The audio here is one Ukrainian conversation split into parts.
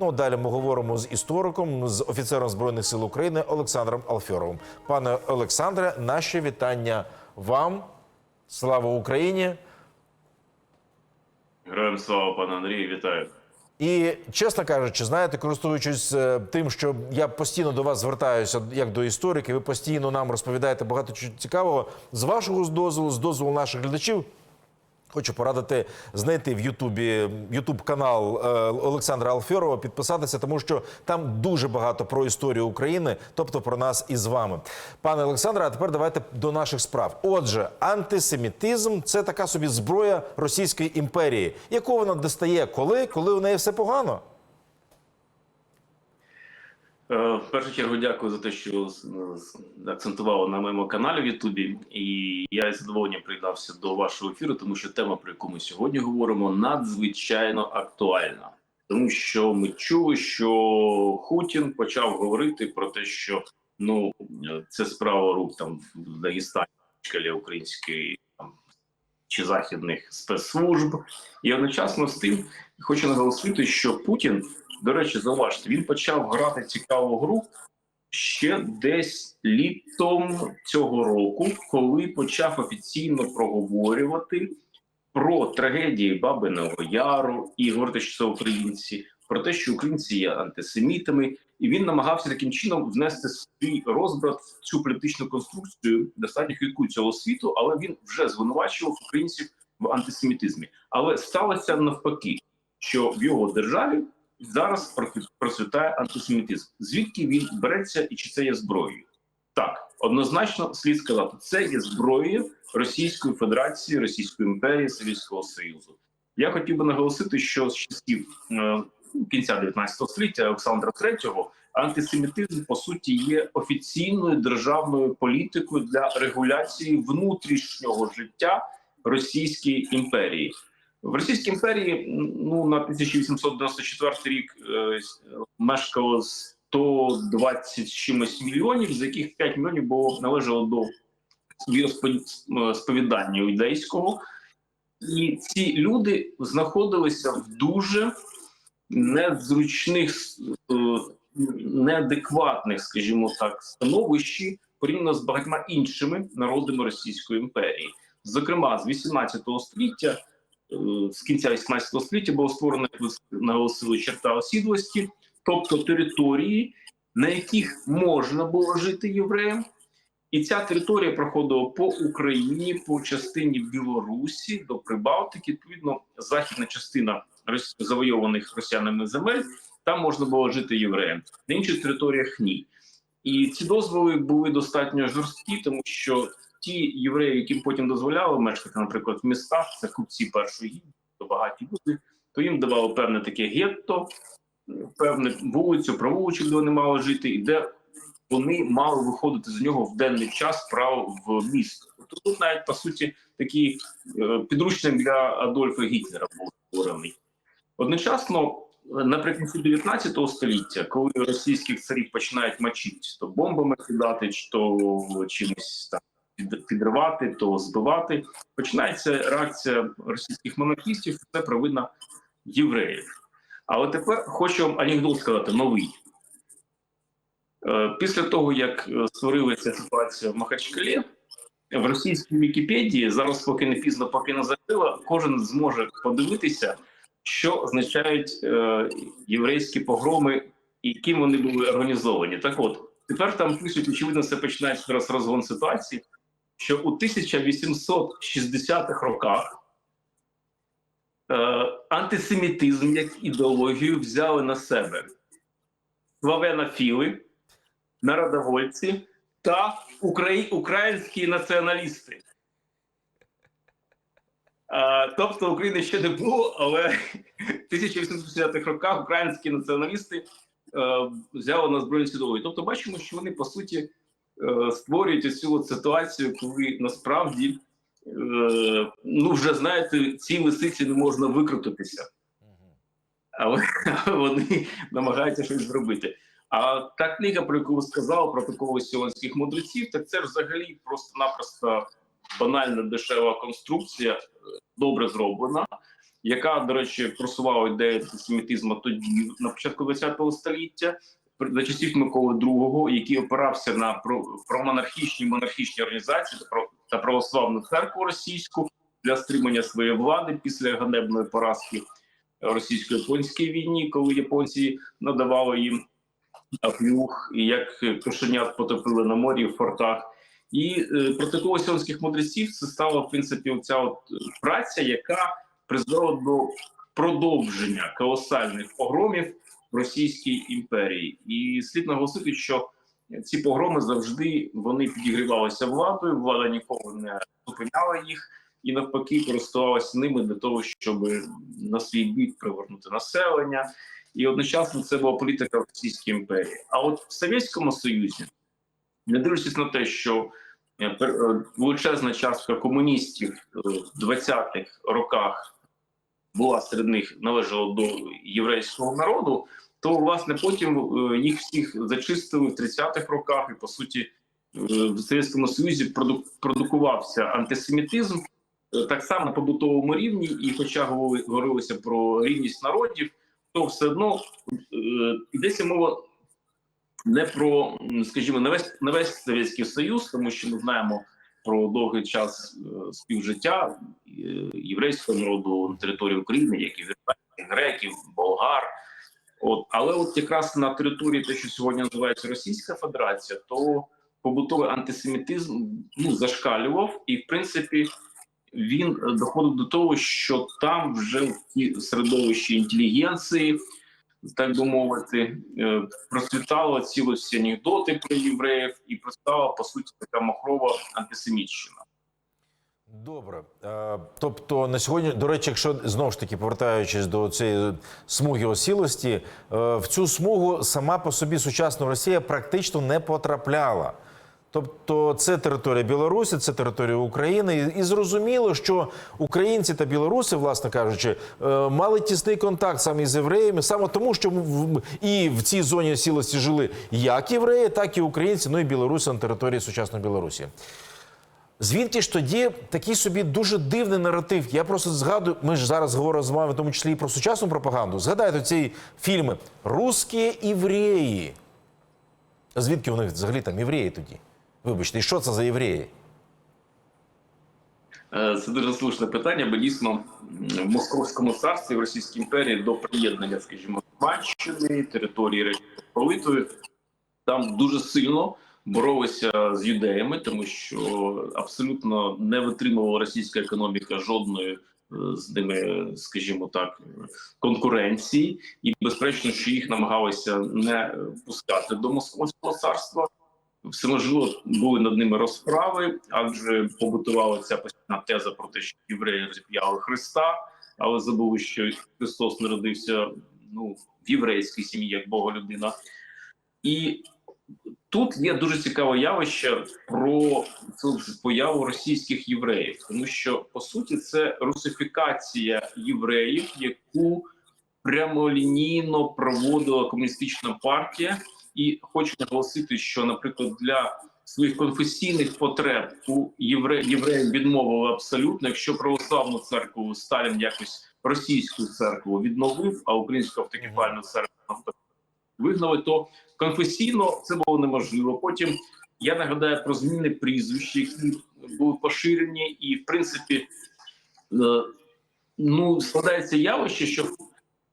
Ну далі ми говоримо з істориком, з офіцером збройних сил України Олександром Алфьоровим. Пане Олександре, наші вітання вам. Слава Україні! Героям слава, пане Андрію, вітаю. І чесно кажучи, знаєте, користуючись е, тим, що я постійно до вас звертаюся як до історики, ви постійно нам розповідаєте багато чого цікавого. З вашого дозволу, з дозволу наших глядачів, хочу порадити знайти в Ютубі Ютуб канал е, Олександра Алфьорова, підписатися, тому що там дуже багато про історію України, тобто про нас із вами. Пане Олександре, а тепер давайте до наших справ. Отже, антисемітизм це така собі зброя Російської імперії, яку вона достає коли, коли у неї все погано. Е, В першу чергу дякую за те, що з- з- акцентували на моєму каналі в Ютубі. І я із задоволенням приєднався до вашого ефіру, тому що тема, про яку ми сьогодні говоримо, надзвичайно актуальна. Тому що ми чули, що Хутін почав говорити про те, що ну це справа рук там в Дагестані, української там чи західних спецслужб, і одночасно з тим хочу наголосити, що Путін. До речі, зауважте, він почав грати цікаву гру ще десь літом цього року, коли почав офіційно проговорювати про трагедії Бабиного Яру і говорити, що це українці, про те, що українці є антисемітами, і він намагався таким чином внести свій розбрат в цю політичну конструкцію достатньо хитку цього світу, але він вже звинувачував українців в антисемітизмі. Але сталося навпаки, що в його державі зараз процвітає антисемітизм. Звідки він береться і чи це є зброєю? Так, однозначно слід сказати, це є зброєю Російської Федерації, Російської імперії, Совєтського Союзу. Я хотів би наголосити, що з часів е, кінця 19 століття Олександра III антисемітизм по суті є офіційною державною політикою для регуляції внутрішнього життя Російської імперії. В Російській імперії ну на 1894 рік мешкало 120 з чимось мільйонів, з яких 5 мільйонів було належало до віросповідання юдейського, і ці люди знаходилися в дуже незручних, е, неадекватних, скажімо так, становищі порівняно з багатьма іншими народами Російської імперії, зокрема з 18 століття з кінця 18 століття було створено, як ви наголосили, черта осідлості, тобто території, на яких можна було жити євреям. І ця територія проходила по Україні, по частині Білорусі до Прибалтики. Відповідно, західна частина завойованих росіянами земель, там можна було жити євреям, на інших територіях ні. І ці дозволи були достатньо жорсткі, тому що ті євреї, яким потім дозволяли мешкати, наприклад, в містах, це купці першої то багаті люди, то їм давали певне таке гетто, певну вулицю, провулочок, де вони мали жити, і де вони мали виходити з нього в денний час право в місто. Тобто тут навіть по суті такий е, підручник для Адольфа Гітлера був створений. Одночасно, наприкінці 19 століття, коли російських царів починають мочити, то бомбами кидати, чи то чимось там підривати, то збивати, починається реакція російських монархістів. що Це провина євреїв. Але тепер хочу вам анекдот сказати новий. Е, Після того, як е, створилася ситуація в Махачкалі, в російській Вікіпедії зараз, поки не пізно, поки не закрила, кожен зможе подивитися, що означають е, єврейські погроми і ким вони були організовані. Так от, тепер там пишуть, очевидно, це починається зараз розгон ситуації, що у 1860-х роках е, антисемітизм як ідеологію взяли на себе славянофіли, народовольці та украї... українські націоналісти. А, тобто України ще не було, але в 1860-х роках українські націоналісти е, взяли на збройну ідеологію. Тобто бачимо, що вони по суті е, створюють цю ситуацію, коли насправді е, ну вже знаєте, цій лисиці не можна викрутитися але вони намагаються щось зробити. А та книга, про яку ви сказали, протоколи сіонських мудреців, так це ж взагалі просто-напросто банальна дешева конструкція, е, добре зроблена. яка, до речі, просувала ідею антисемітизму тоді, на початку ХХ століття, за часів Миколи II, який опирався на про, промонархічні монархічні організації та православну церкву російську для стримання своєї влади після ганебної поразки російсько-японській війні, коли японці надавали їм плюх, і як кошенят потопили на морі в фортах. І е, протокол сіонських мудреців це стала в принципі оця от е, праця, яка призвела до продовження колосальних погромів в Російській імперії. І слід наголосити, що ці погроми завжди вони підігрівалися владою. Влада ніколи не зупиняла їх і навпаки користувалася ними для того, щоб на свій бік привернути населення. І одночасно це була політика Російської імперії. А от в Совєтському Союзі, не дивлячись на те, що е, е, величезна частка комуністів е, в 20-х роках була серед них належала до єврейського народу, то власне потім е, їх всіх зачистили в 30-х роках, і по суті е, в Совєтському Союзі проду- продукувався антисемітизм е, так само на побутовому рівні, і хоча говори- говорилося про рівність народів, то все одно йдеться мова не про, скажімо, не весь, не весь Совєтський Союз, тому що ми знаємо про довгий час е, співжиття е, єврейського народу на території України, як і греків, болгар. От, але от якраз на території те, що сьогодні називається Російська Федерація, то побутовий антисемітизм ну, зашкалював, і в принципі він доходив до того, що там вже в середовищі інтелігенції, так би мовити, е, процвітало цілості анекдоти про євреїв, і пристала по суті така махрова антисемітщина. Добре. Е, Тобто на сьогодні, до речі, якщо знову ж таки повертаючись до цієї смуги осілості, е, в цю смугу сама по собі сучасна Росія практично не потрапляла. Тобто це територія Білорусі, це територія України, і, зрозуміло, що українці та білоруси, власне кажучи, е, мали тісний контакт саме з євреями, саме тому, що в- і в цій зоні осілості жили як євреї, так і українці, ну і білоруси на території сучасної Білорусі. Звідки ж тоді такий собі дуже дивний наратив? Я просто згадую, ми ж зараз говоримо з вами в тому числі і про сучасну пропаганду. Згадайте ці фільми Русські євреї. Звідки вони взагалі там євреї тоді? Вибачте, і що це за євреї? Е, Це дуже слушне питання, бо дійсно в Московському царстві, в Російській імперії до приєднання, скажімо, Батчини, території Речі там дуже сильно боролися з юдеями, тому що абсолютно не витримувала російська економіка жодної е, з ними, скажімо так, конкуренції, і безперечно, що їх намагалися не пускати до Московського царства всеможливо були над ними розправи, адже побутувала ця постійна теза про те, що євреї розіп'яли Христа, але забули, що Христос народився ну в єврейській сім'ї як Боголюдина. І тут є дуже цікаве явище про появу російських євреїв, тому що по суті це русифікація євреїв, яку прямолінійно проводила комуністична партія. І хочу наголосити, що, наприклад, для своїх конфесійних потреб у євре... євреїв відмовили абсолютно. Якщо православну церкву Сталін якось російську церкву відновив, а українську автокефальну церкву вигнали, то конфесійно це було неможливо. Потім я нагадаю про зміни прізвищ, які були поширені, і в принципі е, ну складається явище, що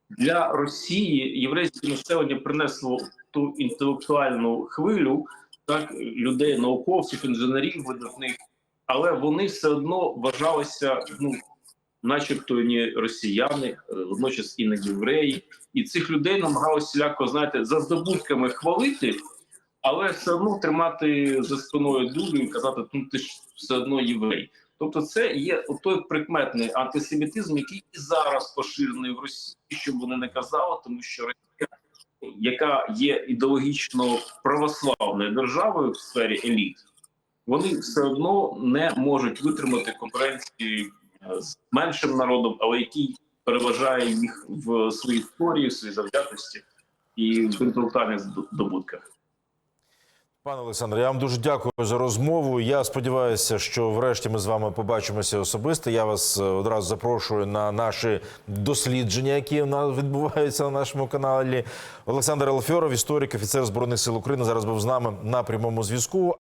для Росії єврейське населення принесло ту інтелектуальну хвилю, так людей, науковців, інженерів видатних, але вони все одно вважалися, ну начебто, не росіяни, е, водночас і не євреї, і цих людей намагалися всіляко, знаєте, за здобутками хвалити, але все одно тримати за спиною дулю і казати, ну ти ж все одно єврей. Тобто, це є той прикметний антисемітизм, який і зараз поширений в Росії, щоб вони не казали, тому що Росія, яка є ідеологічно православною державою в сфері еліт, вони все одно не можуть витримати конкуренції е, з меншим народом, але який переважає їх в своїй історії, в своїй завзятості і в інтелектуальних здобутках. Пане Олександре, я вам дуже дякую за розмову. Я сподіваюся, що врешті ми з вами побачимося особисто. Я вас е, одразу запрошую на наші дослідження, які в нас відбуваються на нашому каналі. Олександр Алфьоров, історик, офіцер збройних сил України, зараз був з нами на прямому зв'язку.